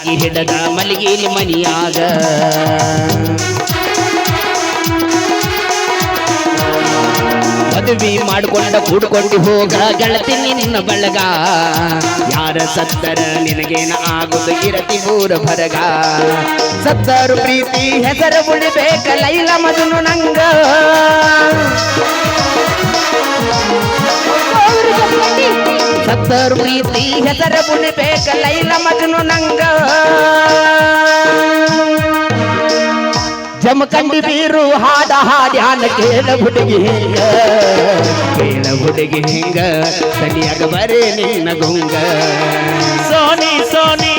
ಕಟ್ಟಿಗೆ ಹಿಡದ, ಮಲಗಿಲಿ ಮನಿಯಾಗ. ಮದುವೆ ಮಾಡಿಕೊಂಡ ಕೂಡ್ಕೊಂಡು ಹೋಗ, ಗೆಳತಿ ನಿನ್ನ ಬಳಗ. ಯಾರ ಸತ್ತರ ನಿನಗೇನ ಆಗುದು, ಇರತಿ ಊರ ಹೊರಗ. ಸತ್ತರು ಪ್ರೀತಿ, ಹೆಸರು ಉಳಿಬೇಕ, ಲೈಲ ಮದುನು ನಂಗ. ಸತ್ತರು ಪ್ರೀತಿ ಹೆಸರು ಬೇಕ ಲೈಲ ಮಜನು ನಂಗ. ಜಮಕಂಡಿ ಬೀರು ಹಾಡ ಹಾಡ್ಯಾನ ಕೇಳ ಹುಡುಗಿ ಹಿಂಗ. ಕೇಳ ಹುಡುಗಿ ಹಿಂಗ ಸರಿಯಾಗ ಬರೇ ನಿನ್ನ ಗುಂಗ. Sony Sony.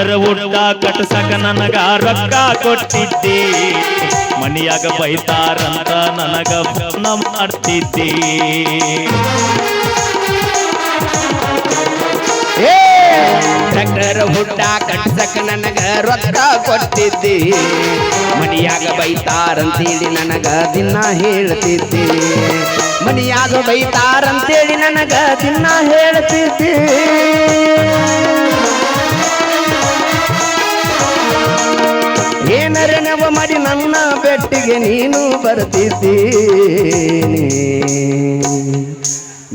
ಡಾಕ್ಟರ್ ಊಟ ಕಟ್ಸಕ ನನಗ ರೊಕ್ಕ ಕೊಟ್ಟಿದ್ದಿ. ಮನಿಯಾಗ ಬೈತಾರಂತ ನನಗ ಫೋನ ಮಾಡ್ತಿದ್ದಿ. ಟ್ರ್ಯಾಕ್ಟರ್ ಹುಟ್ಟ ಕಟ್ಸಕ ನನಗ ರೊಕ್ಕ ಕೊಟ್ಟಿದ್ದಿ. ಮನಿಯಾಗ ಬೈತಾರಂತೇಳಿ ನನಗ ದಿನ ಹೇಳ್ತಿದ್ದಿ. ಮನಿಯಾಗ ಬೈತಾರಂತೇಳಿ ನನಗ ದಿನ ಹೇಳ್ತಿದ್ದಿ. ಏನರ ನವ ಮಾಡಿ ನನ್ನ ಬೆಟ್ಟಿಗೆ ನೀನು ಬರ್ತಿದ್ದೀನಿ.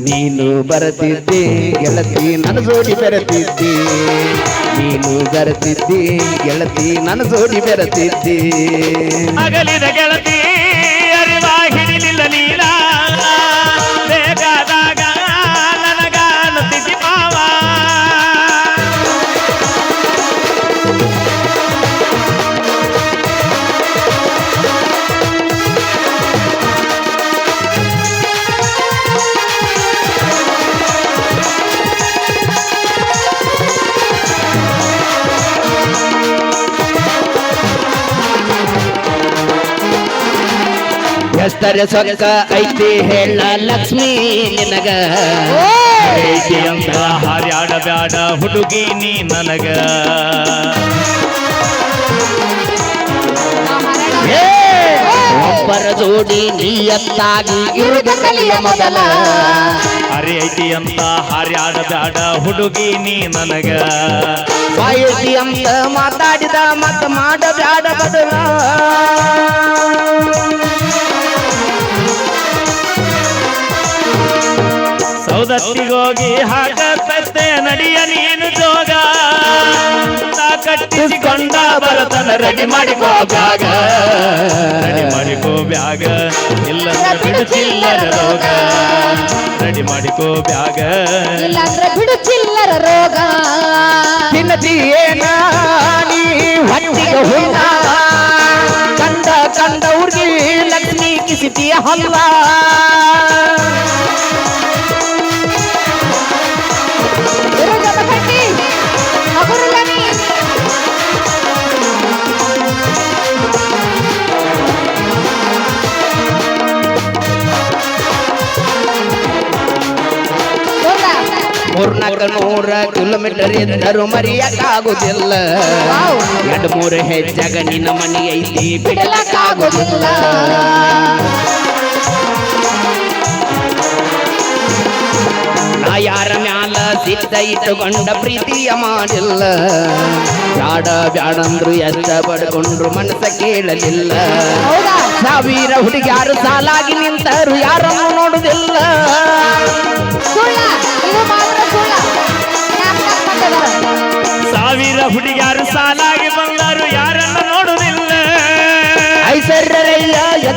ನೀನು ಬರ್ತಿದ್ದಿ, ಗೆಳತಿ ನನ್ನ ಜೋಡಿ ಬೆರತಿದ್ದಿ. ನೀನು ಬರತಿದ್ದಿ, ಗೆಳತಿ ನನ್ನ ಜೋಡಿ ಬೆರತಿದ್ದಿ. ಅಗಲಿದ ಗೆಳತಿ ಎಷ್ಟರ ಸೊಕ್ಕ ಐತಿ ಹೇಳ ಲಕ್ಷ್ಮೀ ನಿನಗ. ಹರ್ಯಾಡ ಅಂತ ಹಾರ್ಯಾಡ ಬ್ಯಾಡ ಹುಡುಗಿ ನೀ ನನಗ. ಒಬ್ಬರ ಜೋಡಿ ನೀಯತ್ತಾಗಿ ಕಲಿಯ ಮೊದಲ. ಹರಿ ಐತಿ ಅಂತ ಹಾರ್ಯಾಡ ಬ್ಯಾಡ ಹುಡುಗಿ ನೀ ನನಗ. ಬಾಯಿಸಿ ಅಂತ ಮಾತಾಡಿದ ಮತ್ತ ಮಾಡಬ್ಯಾಡ ಬದಲ. ಸೌದತ್ತಿಗೋಗಿ ಹಾಕತ್ತೆ ನಡಿಯ ನೀನು ಜೋಗ. ಕಟ್ಟಿಸಿಕೊಂಡ ಬರತನ ರೆಡಿ ಮಾಡಿಕೋ ಬ್ಯಾಗ. ರೆಡಿ ಮಾಡಿಕೋ ಬ್ಯಾಗ ಇಲ್ಲ ಬಿಡುತ್ತಿಲ್ಲರ ರೋಗ. ರೆಡಿ ಮಾಡಿಕೋ ಬ್ಯಾಗ. ಇಲ್ಲಂದ್ರೆ ಬಿಡು ಚಿಲ್ಲರ ರೋಗ. ತಿನ್ನತಿ ಏನ ನೀ ಹೊಟ್ಟಿಗೆ ಹುಣ್ಣ ಕಂಡ ಕಂಡ ಹುಡುಗಿ ಲಕ್ಷ್ಮಿ ಕಿಸಿತಿಯ ಹಲ್ಲ ಮೂರ್ನಾಲ್ಕು ನೂರ ಕಿಲೋಮೀಟರ್ ಇದ್ದರು ಮರೆಯಕ್ಕಾಗುದಿಲ್ಲ. ಎರಡು ಮೂರು ಹೆಜ್ಜಾಗ ನಿನ್ನ ಮನೆ ಐತಿ ಬಿಡಲಕ್ಕಾಗುದಿಲ್ಲ. ನಾ ಯಾರ ಮ್ಯಾಲ ಸಿದ್ಧ ಇಟ್ಟುಕೊಂಡ ಪ್ರೀತಿಯ ಮಾಡಿಲ್ಲ. ಬ್ಯಾಡ ಬ್ಯಾಡಂದ್ರು ಎಷ್ಟ ಬಡ್ಕೊಂಡ್ರು ಮನಸ್ಸ ಕೇಳಲಿಲ್ಲ. ಸಾವಿರ ಹುಡುಗಿಯಾರು ಸಾಲಾಗಿ ನಿಂತರು ಯಾರನ್ನು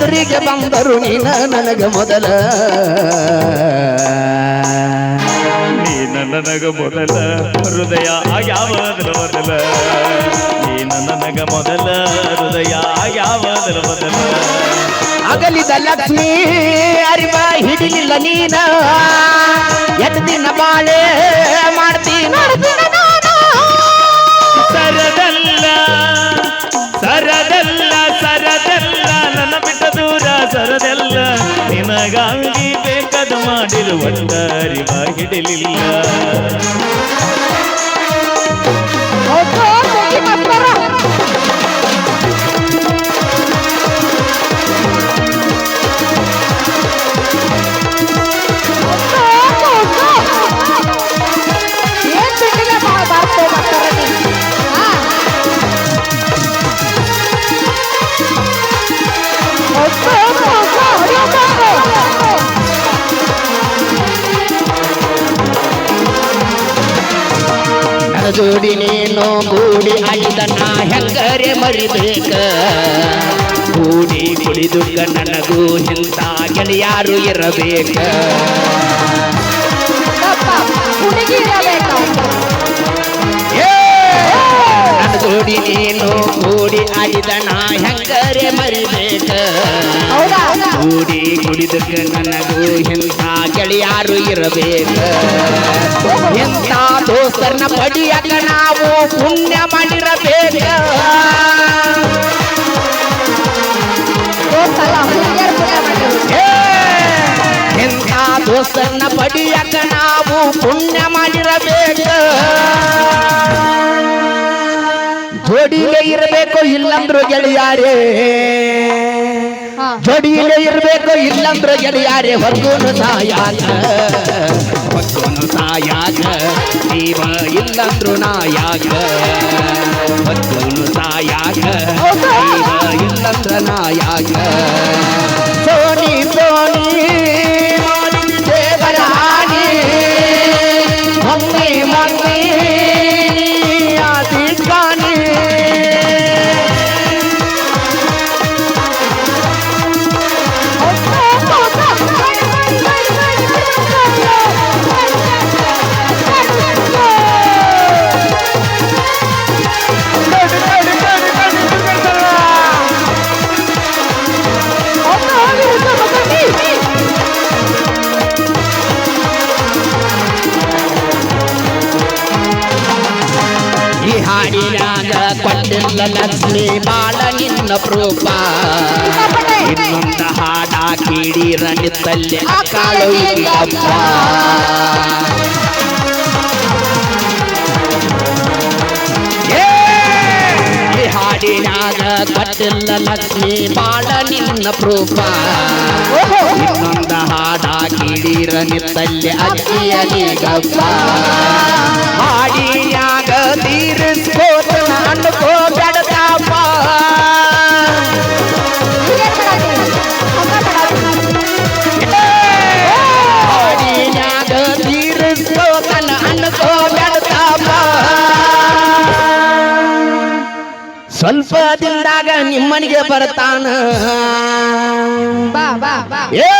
ಎದುರಿಗೆ ಬಂದರು ನೀನ ನನಗ ಮೊದಲ. ನೀನ ನನಗ ಮೊದಲ ಹೃದಯ ಆಗ್ಯಾವ ಮೊದಲ. ನೀನ ನನಗ ಮೊದಲ ಹೃದಯ ಆಗ್ಯಾವ ಮೊದಲ. ಮೊದಲ ಅಗಲಿದ ಲಕ್ಷ್ಮಿ ಅರಿವ ಹಿಡಿಲಿಲ್ಲ ನೀನ. ಎಟ್ ದಿನ ಬಾಳೆ ಮಾಡಿರು ಒಂದರಿವ ಹಿಡಿಲಿಲ್ಲ ಜೋಡಿ ನೀನು ಗೂಡಿ ಆಡಿದ ನಾ ಹೆಂಗರೆ ಮರಿಬೇಕ? ಗೂಡಿ ಕುಡಿದು ನನಗೂ ಇಂಥ ಗೆಳೆಯಾರು ಇರಬೇಕ! ನನ್ನ ಜೋಡಿ ನೀನು ಕೂಡಿ ಆಡಿದ ನಾ ಹೆಂಗರೆ ಮರಿಬೇಕ? ಹೌದಾ? ಕೂಡಿ ಕುಡಿದಕ್ಕೆ ನನಗೂ ಇಂಥ ಗೆಳೆಯಾರು ಇರಬೇಕ? ಎಂತ ದೋಸ್ತರನ್ನ ಪಡಿಯಕ ನಾವು ಪುಣ್ಯ ಮಾಡಿರಬೇಕ! ಇಂಥ ದೋಸ್ತರನ್ನ ಪಡಿಯಕ ನಾವು ಪುಣ್ಯ ಮಾಡಿರಬೇಕ? ಜೋಡಿಗೆ ಇರಬೇಕು ಇಲ್ಲಂದ್ರು ಗೆಳೆಯಾರೇ. ಹಾ. ಇರಬೇಕು ಇಲ್ಲಂದ್ರೆ ಇಲ್ಲಂದ್ರ ಯಾರೇ ಹೊರಗೂನು ಸಾಯಾಗ. ಹೊರಗೂನು ಸಾಯಾಗ. ಜೀವ ಇಲ್ಲಂದ್ರು ನಾಯಾಗ. ಹೊರಗೂನು ಸಾಯಾಗ. ಜೀವ ಇಲ್ಲಂದ್ರ ನಾಯಾಗ. ಲಕ್ಷ್ಮಿ ಬಾಳ ನಿನ್ನ ಪ್ರೂಪ. ಇನ್ನೊಂದ ಹಾಡ ಕೇಳಿರ ನಿತ್ತಲ್ಲಿ ಕಾಳು ಇಲ್ಲಪ್ಪ. ಹಾಡಿನಾಗ ಕಟ್ಟಿಲ್ಲ ಲಕ್ಷ್ಮಿ ಬಾಳ ನಿನ್ನ ಪ್ರೂಪ. ಇನ್ನೊಂದ ಹಾಡ ಕೇಳಿರ ನಿತ್ತಲ್ಲಿ ಅಕ್ಕಿಯ ನೀಗಪ್ಪ. ಹಾಡಿಯಾಗ ತೀರಿಸ್ಕೋತ ಅನ್ಕೋ ಬೆಡತಾಪ ಹಾಡಿಯಾಗ ತೀರಿಸ್ಕೋತನ ಅನ್ಕೋ ಬೆಡತಾಪ ಸ್ವಲ್ಪ ದಿನದಾಗ ನಿಮ್ಮನಿಗೆ ಬರ್ತಾನ. ಏ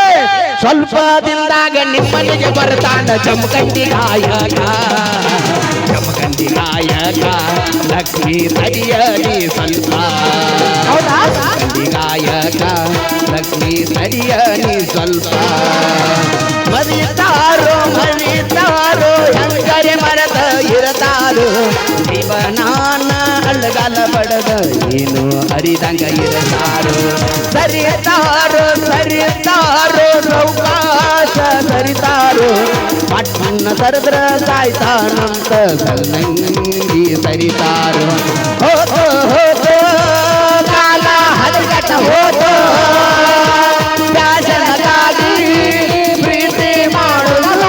ಸ್ವಲ್ಪ ದಿನದಾಗ ನಿಮ್ಮನಿಗೆ ಬರ್ತಾನ ಚಮಕಟ್ಟಿ ಗಾಯಕ ಜಮಖಂಡಿ ಗಾಯಕ ಲಕ್ಷ್ಮೀ ತಡಿಯಲಿ ಸ್ವಲ್ಪ ಹೌದಾ? ಜಮಖಂಡಿ ಗಾಯಕ ಲಕ್ಷ್ಮೀ ತಡಿಯಲಿ ಸ್ವಲ್ಪ ಮರಿತಾರೋ ಮರಿತಾರೋ ಹೆಂಗರೆ ಮರದ ಇರತಾರೋ ಜೀವನಾನ ಅಳ್ಳಗಾಲ ಬಡದ ಏನು ಅರಿದಂಗ ಇರತಾರೋ ಸರಿತಾರೋ ಸರಿತಾರೋ ಸೌಕಾಶ ಸರಿತಾರೋ ಪಟ್ಟಣ ಸರದ್ರ ಸಾಯ್ತಾನಂತ ಸನ್ನಂಗಿ ಸರಿತಾರೋ ಹೋಗೋ ಹೋಗೋ ಕಾಲ ಹದಗಟ್ಟ ಹೋಗೋ ಪ್ಯಾಶನಗಾಗಿ ಪ್ರೀತಿ ಮಾಡೋದು